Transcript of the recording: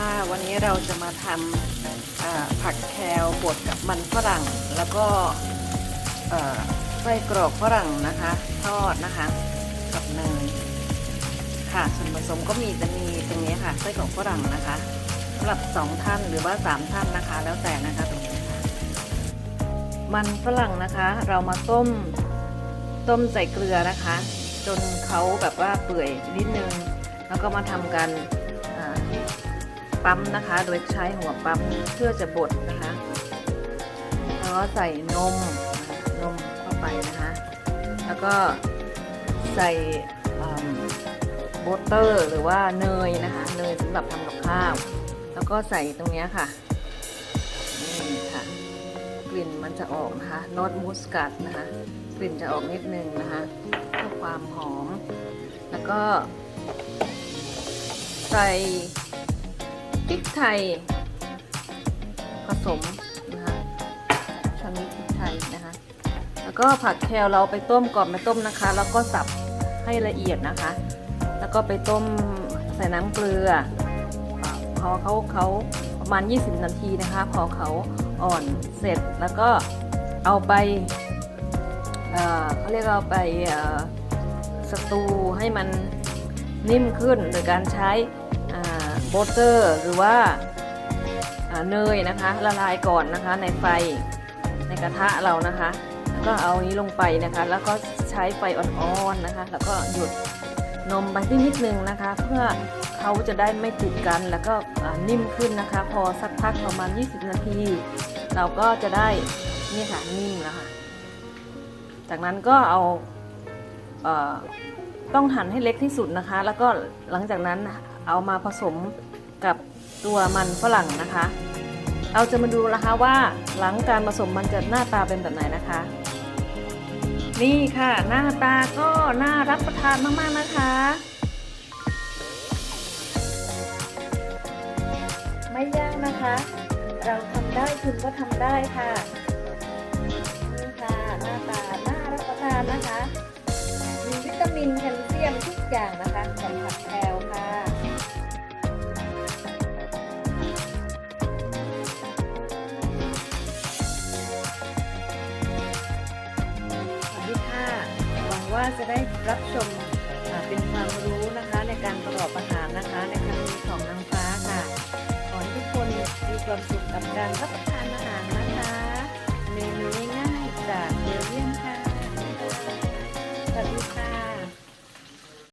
ค่ะ วันนี้เราจะมาทำผักแคลบดกับมันฝรั่ง แล้วก็ไส้กรอกฝรั่งนะคะ ทอดนะคะ กับเนยค่ะส่วนผสมก็มีจะมีตรงนี้ค่ะไส้กรอกฝรั่งนะคะสำหรับสองท่านหรือว่าสามท่านนะคะ แล้วแต่นะคะตรงนี้ค่ะมันฝรั่งนะคะ เรามาต้มต้มใส่เกลือนะคะ จนเขาแบบว่าเปื่อยนิดนึง แล้วก็มาทำกัน ปั๊มนะคะ โดยใช้หัวปั๊มเพื่อจะบดนะคะแล้วก็ใส่นมนมเข้าไปนะคะ แล้วก็ใส่บตเตอร์หรือว่าเนยนะคะเนยสำหรับทำกับข้าว แล้วก็ใส่ตรงเนี้ยค่ะนี่ค่ะ กลิ่นมันจะออกนะคะโนตมูสกัดนะคะ กลิ่นจะออกนิดนึงนะคะเพื่อความหอม แล้วก็ใส่ ริกไทย ผสมนะคะชนนี้พริกไทยนะคะ แล้วก็ผักแคลเราไปต้มก่อนไปต้มนะคะ แล้วก็สับให้ละเอียดนะคะ แล้วก็ไปต้มใส่น้ำเกลืออาพอเขาเขาประมาณ 20 นาทีนะคะ พอเขาอ่อนเสร็จแล้วก็เอาไปเเขาเรียกว่าเอาไปสตูให้มันนิ่มขึ้นโดยการใช้ โบเตอร์หรือว่าเนยนะคะ ละลายก่อนนะคะในไฟในกระทะเรานะคะแล้วก็เอานี้ลงไปนะคะ แล้วก็ใช้ไฟอ่อนๆนะคะ แล้วก็หยุดนมไปที่นิดนึงนะคะ เพื่อเขาจะได้ไม่ติดกันแล้วก็นิ่มขึ้นนะคะ พอสักพักประมาณ 20 นาที เราก็จะได้นี่ค่ะนิ่มแล้วค่ะจากนั้นก็เอาเอ่อต้องหั่นให้เล็กที่สุดนะคะ แล้วก็หลังจากนั้นเอามาผสมกับตัวมันฝรั่งนะคะ เราจะมาดูนะคะว่าหลังการผสมมันจะหน้าตาเป็นแบบไหนนะคะ นี่ค่ะหน้าตาก็น่ารับประทานมากๆนะคะ ไม่ยากนะคะ เราทำได้คุณก็ทำได้ค่ะนี่ค่ะหน้าตาน่ารับประทานนะคะ มีวิตามินแคลเซียมทุกอย่างนะคะาจะได้รับชมเป็นความรู้นะคะในการประกอบอาหารนะคะ ในครั้งนี้ของนางฟ้าค่ะ ขอให้ทุกคนมีความสุขกับการรับประท